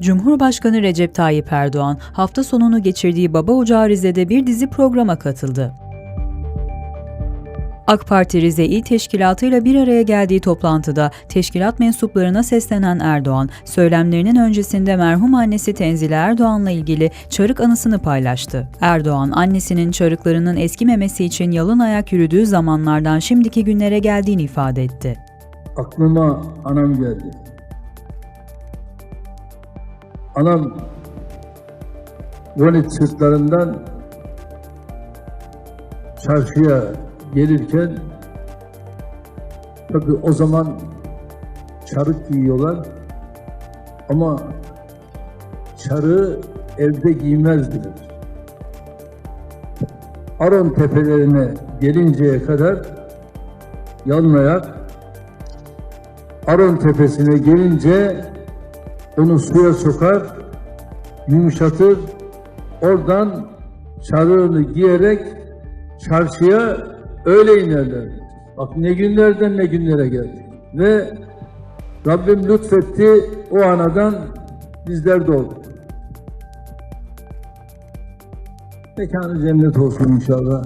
Cumhurbaşkanı Recep Tayyip Erdoğan hafta sonunu geçirdiği Baba Ocağı Rize'de bir dizi programa katıldı. AK Parti Rize İl Teşkilatı bir araya geldiği toplantıda teşkilat mensuplarına seslenen Erdoğan, söylemlerinin öncesinde merhum annesi Tenzile Erdoğan'la ilgili çarık anısını paylaştı. Erdoğan, annesinin çarıklarının eskimemesi için yalın ayak yürüdüğü zamanlardan şimdiki günlere geldiğini ifade etti. aklıma anam geldi. Anam böyle sırtlarından çarşıya gelirken tabii o zaman çarık giyiyorlar ama çarığı evde giymezdiler. Aron tepelerine gelinceye kadar yalın ayak Aron tepesine gelince onu suya sokar, yumuşatır, oradan çarığını giyerek çarşıya öyle inerler. Bak ne günlerden ne günlere geldik. Ve Rabbim lütfetti o anadan bizler de olduk. Mekanı cennet olsun inşallah.